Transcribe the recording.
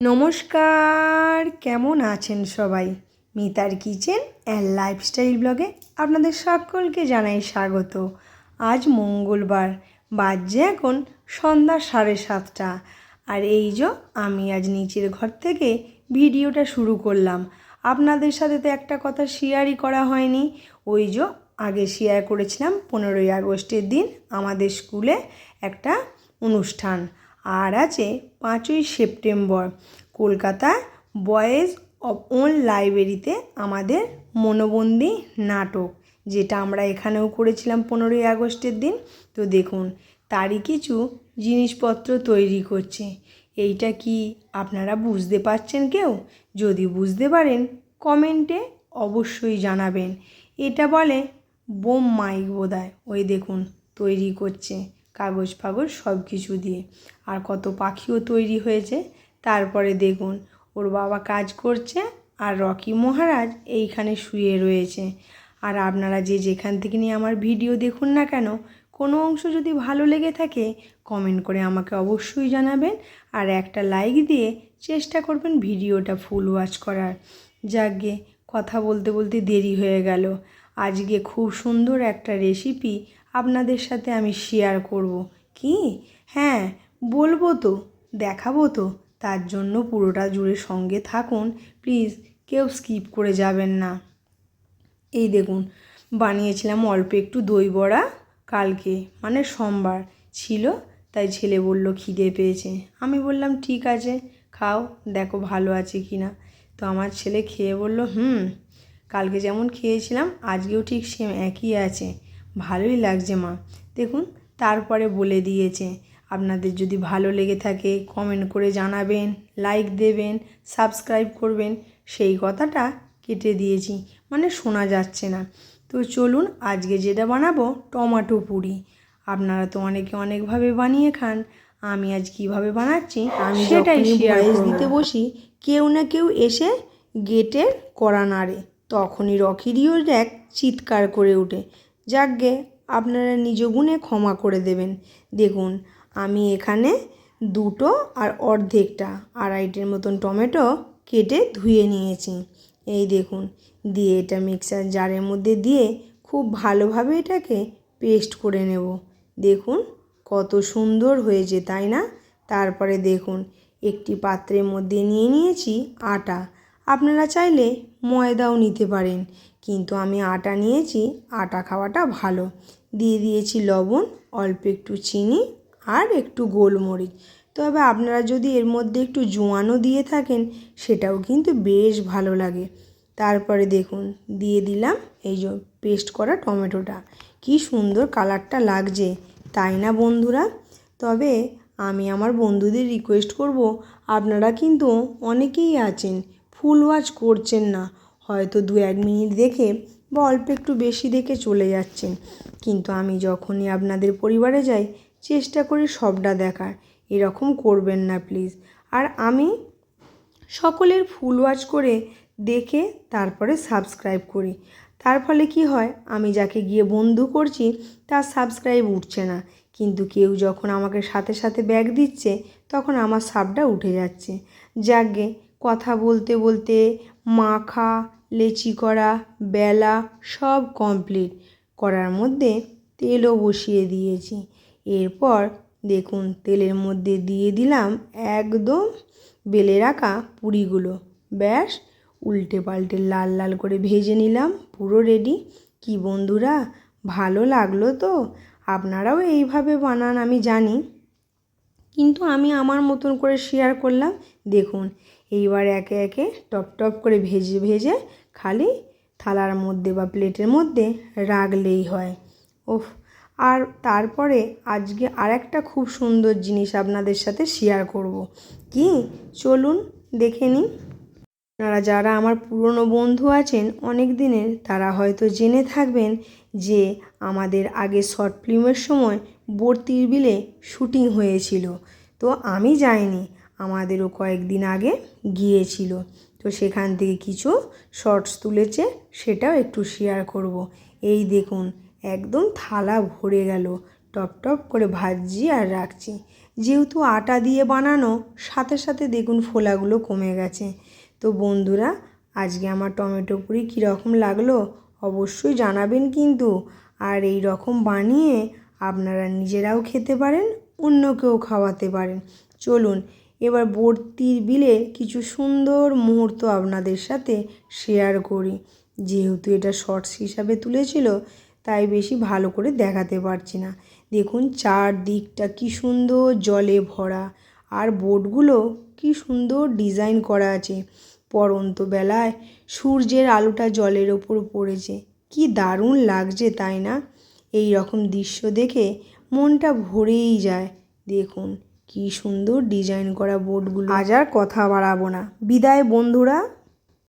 নমস্কার, কেমন আছেন সবাই? মিতার কিচেন অ্যান্ড লাইফস্টাইল ব্লগে আপনাদের সকলকে জানাই স্বাগত। আজ মঙ্গলবার, বাজছে এখন সন্ধ্যা সাড়ে সাতটা। আর এই যে আমি আজ নিচের ঘর থেকে ভিডিওটা শুরু করলাম। আপনাদের সাথে তো একটা কথা শেয়ারই করা হয়নি। ওই যে আগে শেয়ার করেছিলাম, পনেরোই আগস্টের দিন আমাদের স্কুলে একটা অনুষ্ঠান। আর আছে পাঁচই September. Kolkata boys of own লাইব্রেরিতে আমাদের মনোবন্দি নাটক, যেটা আমরা এখানেও করেছিলাম পনেরোই আগস্টের দিন। তো দেখুন, তারই কিছু জিনিসপত্র তৈরি করছে। এইটা কি আপনারা বুঝতে পারছেন কেউ? যদি বুঝতে পারেন, কমেন্টে অবশ্যই জানাবেন। এটা বলে বোম মাইক বোধহয় ওই দেখুন, তৈরি করছে। কাগজ ফাগজ সব কিছু দিয়ে। আর কত পাখিও তৈরি হয়েছে। তারপরে দেখুন, ওর বাবা কাজ করছে আর রকি মহারাজ এইখানে শুয়ে রয়েছে। আর আপনারা যে যেখান থেকে নিয়ে আমার ভিডিও দেখুন না কেন, কোনো অংশ যদি ভালো লেগে থাকে কমেন্ট করে আমাকে অবশ্যই জানাবেন। আর একটা লাইক দিয়ে চেষ্টা করবেন ভিডিওটা ফুল ওয়াচ করার। যাকগে, কথা বলতে বলতে দেরি হয়ে গেল। আজকে খুব সুন্দর একটা রেসিপি আপনাদের সাথে আমি শেয়ার করব। কি? হ্যাঁ বলব তো, দেখাবো তো। তার জন্য পুরোটা জুড়ে সঙ্গে থাকুন প্লিজ কেউ স্কিপ করে যাবেন না। এই দেখুন, বানিয়েছিলাম অল্প একটু দই বড়া, কালকে মানে সোমবার ছিল, তাই ছেলে বলল খিদে পেয়েছে। আমি বললাম, ঠিক আছে, খাও, দেখো ভালো আছে কি না? তো আমার ছেলে খেয়ে বলল, হুম, কালকে যেমন খেয়েছিলাম, আজকেও ঠিক সেম একই আছে। ভালোই লাগছে মা। দেখুন তারপরে বলে দিয়েছে আপনাদের যদি ভালো লেগে থাকে কমেন্ট করে জানাবেন লাইক দেবেন সাবস্ক্রাইব করবেন সেই কথাটা কেটে দিয়েছি মানে শোনা যাচ্ছে না। তো চলুন আজকে যেটা বানাবো টমাটো পুরি। আপনারা তো অনেকে অনেকভাবে বানিয়ে খান আমি আজ কীভাবে বানাচ্ছি আমি সেটাই শেয়ার দিতে বসি কেউ না কেউ এসে গেটের কড়া নাড়ে তখনই রকিরিও এক চিৎকার করে ওঠে যাকগে, আপনারা নিজ গুণে ক্ষমা করে দেবেন। দেখুন, আমি এখানে দুটো আর অর্ধেকটা আড়াইটের মতন টমেটো কেটে ধুয়ে নিয়েছি। এই দেখুন, দিয়ে এটা মিক্সার জারের মধ্যে দিয়ে খুব ভালোভাবে এটাকে পেস্ট করে নেব। দেখুন, কত সুন্দর হয়েছে, তাই না? তারপরে দেখুন, একটি পাত্রের মধ্যে নিয়ে নিয়েছি আটা। আপনারা চাইলে ময়দাও নিতে পারেন, কিন্তু আমি আটা নিয়েছি, আটা খাওয়াটা ভালো। দিয়ে দিয়েছি লবণ, অল্প একটু চিনি আর একটু গোলমরিচ। তবে আপনারা যদি এর মধ্যে একটু জোয়ানও দিয়ে থাকেন, সেটাও কিন্তু বেশ ভালো লাগে। তারপরে দেখুন, দিয়ে দিলাম এই যে পেস্ট করা টমেটোটা। কি সুন্দর কালারটা লাগছে, তাই না বন্ধুরা? তবে আমি আমার বন্ধুদের রিকোয়েস্ট করব, আপনারা কিন্তু অনেকেই আছেন ফুল ওয়াচ করছেন না। হয়তো দু এক মিনিট দেখে বা অল্প একটু বেশি দেখে চলে যাচ্ছেন। কিন্তু আমি যখনই আপনাদের পরিবারে যাই, চেষ্টা করি সবটা দেখার। এরকম করবেন না, প্লিজ। আর আমি সকলের ফুল ওয়াচ করে দেখে তারপরে সাবস্ক্রাইব করি। তার ফলে কি হয়, আমি যাকে গিয়ে বন্ধু করছি, তার সাবস্ক্রাইব উঠছে না। কিন্তু কেউ যখন আমাকে সাথে সাথে ব্যাগ দিচ্ছে, তখন আমার সাবটা উঠে যাচ্ছে। যাকে কথা বলতে বলতে মাখা, লেচি করা, বেলা সব কমপ্লিট করার মধ্যে তেলও বসিয়ে দিয়েছি। এরপর দেখুন তেলের মধ্যে দিয়ে দিলাম একদম বেলে রাখা পুরিগুলো। ব্যাস, উল্টে পাল্টে লাল লাল করে ভেজে নিলাম, পুরো রেডি কি বন্ধুরা, ভালো লাগল তো? আপনারাও এইভাবে বানান, আমি জানি। কিন্তু আমি আমার মতন করে শেয়ার করলাম। দেখুন, এইবার একে একে টপ টপ করে ভেজে ভেজে খালি থালার মধ্যে বা প্লেটের মধ্যে রাখলেই হয়। ওফ আর তারপরে আজকে আর একটা খুব সুন্দর জিনিস আপনাদের সাথে শেয়ার করব। কি? চলুন দেখে নিন আপনারা যারা আমার পুরনো বন্ধু আছেন, অনেক দিনের, তারা হয়তো জেনে থাকবেন যে আমাদের আগে শর্ট ফিল্মের সময় বর্তির বিলে শুটিং হয়েছিল। তো আমি যাইনি, আমাদেরও কয়েকদিন আগে গিয়েছিল। তো সেখান থেকে কিছু শর্টস তুলেছে, সেটাও একটু শেয়ার করব। এই দেখুন, একদম থালা ভরে গেল। টপ টপ করে ভাজছি আর রাখছি। যেহেতু আটা দিয়ে বানানো, সাথে সাথে দেখুন ফোলাগুলো কমে গেছে। তো বন্ধুরা, আজকে আমার টমেটো পুরি কীরকম লাগল অবশ্যই জানাবেন কিন্তু। আর এই রকম বানিয়ে আপনারা নিজেরাও খেতে পারেন, অন্যকেও খাওয়াতে পারেন। চলুন, এবার বর্তির বিলে কিছু সুন্দর মুহূর্ত আপনাদের সাথে শেয়ার করি। যেহেতু এটা শর্টস হিসাবে তুলেছিল, তাই বেশি ভালো করে দেখাতে পারছি না। দেখুন, চারদিকটা কি সুন্দর জলে ভরা, আর বোটগুলো কি সুন্দর ডিজাইন করা আছে। পরন্ত বেলায় সূর্যের আলোটা জলের ওপর পড়েছে। কি দারুণ লাগছে, তাই না? এই রকম দৃশ্য দেখে মনটা ভরেই যায়। দেখুন, কি সুন্দর ডিজাইন করা বোর্ডগুলো। আজ আর কথা বাড়াবো না। বিদায় বন্ধুরা।